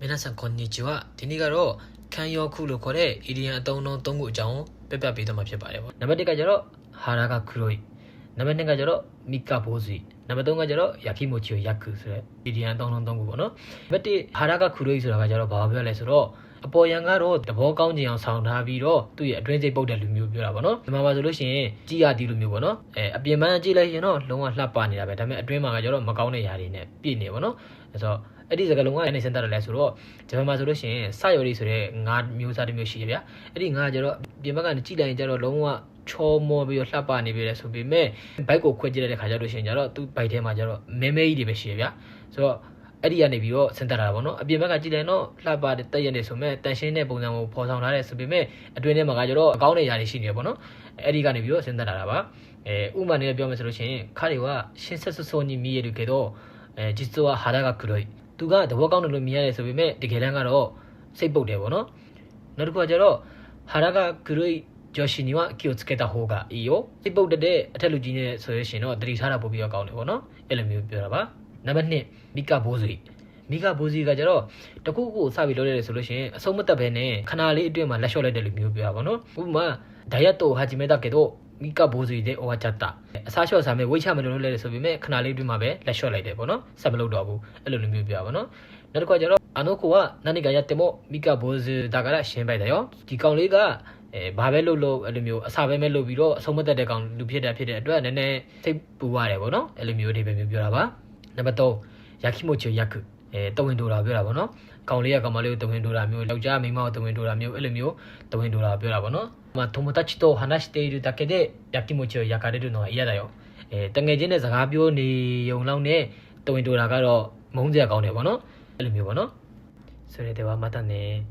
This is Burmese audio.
皆さんこんにちはဒီနေ့ကတော့ခံရောခုလို့ခေါ်တဲ့ idiom အသုံးအနှုန်း၃ခုအကြောင်းပြပြပေးတော့မှာဖြစ်ပါတယ်ပေါ့နံပါတ်1ကကျတော့ဟာရာကခရိုイနံပါတ်2ကကျတော့မီကာဘိုးစီနံပါတ်3ကကျတော့ယာခိမိုချီယက်ကူဆိုတဲ့ idiom အသုံးအနှုန်း၃ခုပေါ့နော်နံပါတ်1ဟာရာကခရိုイဆိုတာကကျတော့ဘာပြောလဲဆိုတော့ အပေါ်ယံကတော့တဘောကောင်းခြင်းအောင်ဆောင်ထားပြီးတော့သူ့ရဲ့အတွင်းစိတ်ပုတ်တဲ့လူမျိုးပြောတာပေါ့နော်ဒီမှာပါဆိုလို့ရှိရင်ကြည်ရတီလူမျိုးပေါ့နော်အဲအပြင်ပန်းကြည့်လိုက်ရင်တော့လုံးဝလှပနေတာပဲဒါပေမဲ့အတွင်းမှာကကျတော့မကောင်းတဲ့ຢာတွေနဲ့ပြည့်နေပေါ့နော်အဲဆိုတော့အဲ့ဒီစကားလုံးကအနေစင်တာတယ်လဲဆိုတော့ဂျပန်မှာဆိုလို့ရှိရင်စယော်ရီဆိုတဲ့ငါးမျိုးစားတစ်မျိုးရှိရဗျာအဲ့ဒီငါးကကျတော့ပြင်ဘက်ကနေကြည့်လိုက်ရင်ကျတော့လုံးဝချောမောပြီးတော့လှပနေပြီလေဆိုပေမဲ့ဘိုက်ကိုခွင့်ကြည့်လိုက်တဲ့ခါကျတော့ရှင်ကျတော့သူ့ဘိုက်ထဲမှာကျတော့မဲမဲကြီးတွေပဲရှိရဗျာဆိုတော့ အဲ့ဒီကနေပြီးတော့စင်တာတာပေါ့နော်အပြင်ဘက်ကကြည့်လိုက်တော့လှပတဲ့တက်ရက်နေဆိုမဲ့တန်ရှင်းတဲ့ပုံစံကိုပေါ်ဆောင်ထားတဲ့ဆိုပေမဲ့အတွင်းထဲမှာကကျတော့အကောင်းတဲ့ຢာတွေရှိနေတယ်ပေါ့နော်အဲ့ဒီကနေပြီးတော့စင်တာတာပါအဲဥမာနဲ့ပြောမယ်ဆိုလို့ရှိရင်ခါတွေကရှင်းဆက်ဆဆောに見えるけどအဲ実は肌が黒いသူကသဘောကောင်းတယ်လို့မြင်ရတယ်ဆိုပေမဲ့တကယ်တမ်းကတော့စိတ်ပုတ်တယ်ပေါ့နော်နောက်တစ်ခုကကျတော့ဟာရကဂရိဂျော်ရှိနီဝကီယိုつけた方がいいよစိတ်ပုတ်တဲ့အထက်လူကြီးနဲ့ဆိုရရှင်တော့တတိထားတာပို့ပြီးတော့ကောင်းတယ်ပေါ့နော်အဲ့လိုမျိုးပြောတာပါ နံပါတ်1မိကဘိုးဆွေမိကဘိုးစီကကျတော့တခုခုစပြီးလုပ်ရတယ်ဆိုလို့ရှိရင်အဆုံးမသက်ပဲနဲ့ခဏလေးအတွင်းမှာလက်လျှော့လိုက်တယ်လို့မျိုးပြောတာပေါ့နော်ဥပမာဒိုင်ယက်တိုဟာဂျီမဲတာကတော့မိကဘိုးစီတဲ့အိုဝါချတာအစားလျှော့စားမယ်ဝိတ်ချမလို့လုပ်လဲဆိုပေမဲ့ခဏလေးအတွင်းမှာပဲလက်လျှော့လိုက်တယ်ပေါ့နော်ဆက်မလုပ်တော့ဘူးအဲ့လိုလိုမျိုးပြောတာပေါ့နော်နောက်တစ်ခါကျတော့အနိုကိုကနာနီကရတင်မို့မိကဘိုးစီဒါကလည်းရှင်းပိုက်တယ်ရောဒီကောင်လေးကအဲဘာပဲလုပ်လို့အဲ့လိုမျိုးအစာပဲမဲ့လုပ်ပြီးတော့အဆုံးမသက်တဲ့ကောင်လူဖြစ်တာဖြစ်တဲ့အတွက်နည်းနည်းစိတ်ပူရတယ်ပေါ့နော်အဲ့လိုမျိုးအဓိပ္ပာယ်မျိုးပြောတာပါ နံပါတ်3ယာခိမိုချီယက်ခုအဲတဝင်းဒိုတာပြောတာပေါ့နော်ကောင်လေးကကောင်မလေးကိုတဝင်းဒိုတာမျိုးယောက်ျားမိန်းမကိုတဝင်းဒိုတာမျိုးအဲ့လိုမျိုးတဝင်းဒိုတာပြောတာပေါ့နော်まあ友達と話しているだけでやきもちを焼かれるのは嫌だよအဲတငယ်ချင်းနဲ့စကားပြောနေုံလောက်နဲ့တဝင်းဒိုတာကတော့မုန်းကြကောင်းတယ်ပေါ့နော်အဲ့လိုမျိုးပေါ့နော်それではまたね